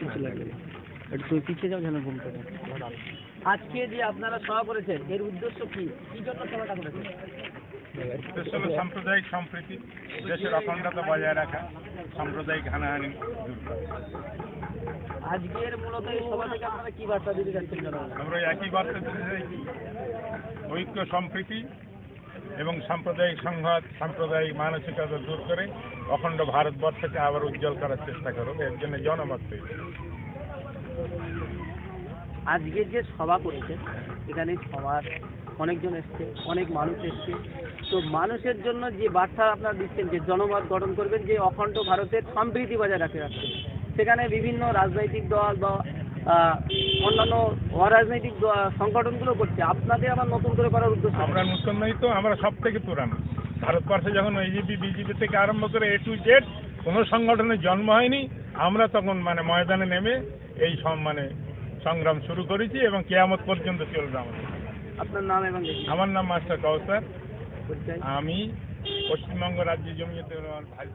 কিছু লাগবে একটু পিছিয়ে যাও যেন ঘুম করে আজকে যে আপনারা সভা করেছেন এর উদ্দেশ্য কি? কি জন্য সভাটা করেছেন? উদ্দেশ্য হলো সাম্প্রদায়িক সম্প্রীতি দেশের অখণ্ডতা বজায় রাখা সাম্প্রদায়িক হানাহানি দূর করা। আজকের মূলত এই সভা থেকে আপনারা কি বার্তা দিতে জনগণ? আমরা একই বার্তা দিতে চাই ঐক্য সম্প্রীতি এবং সাম্প্রদায়িক সংঘাত, সাম্প্রদায়িক মানসিকতা দূর করে অখণ্ড ভারতবর্ষকে আবার উজ্জ্বল করার চেষ্টা করো এর জন্য জনমত তৈরি আজকে যে সভা করেছেন এখানে সমাজ, অনেকজন এসছে, অনেক মানুষ এসছে। তো মানুষের জন্য যে বার্তা আপনারা দিচ্ছেন, যে জনমত গঠন করবেন, যে অখণ্ড ভারতের সম্প্রীতি বজায় রাখতে রাখতে সেখানে বিভিন্ন রাজনৈতিক দল বা অন্যান্য অরাজনৈতিক সংগঠনগুলো করছে। আপনাদের আবার নতুন করে করার উদ্দেশ্য আমরা নতুন নই তো আমরা সব থেকে পুরানো। ভারতবর্ষে যখন এজিপি বিজেপি থেকে আরম্ভ করে এ টু জেড কোনো সংগঠনের জন্ম হয়নি আমরা তখন মানে ময়দানে নেমে এই মানে সংগ্রাম শুরু করেছি এবং কেয়ামত পর্যন্ত চলবে আমাদের। আপনার নাম এবং আমার নাম মাস্টার কাউসার আমি পশ্চিমবঙ্গ রাজ্য জমিয়তে ভাইস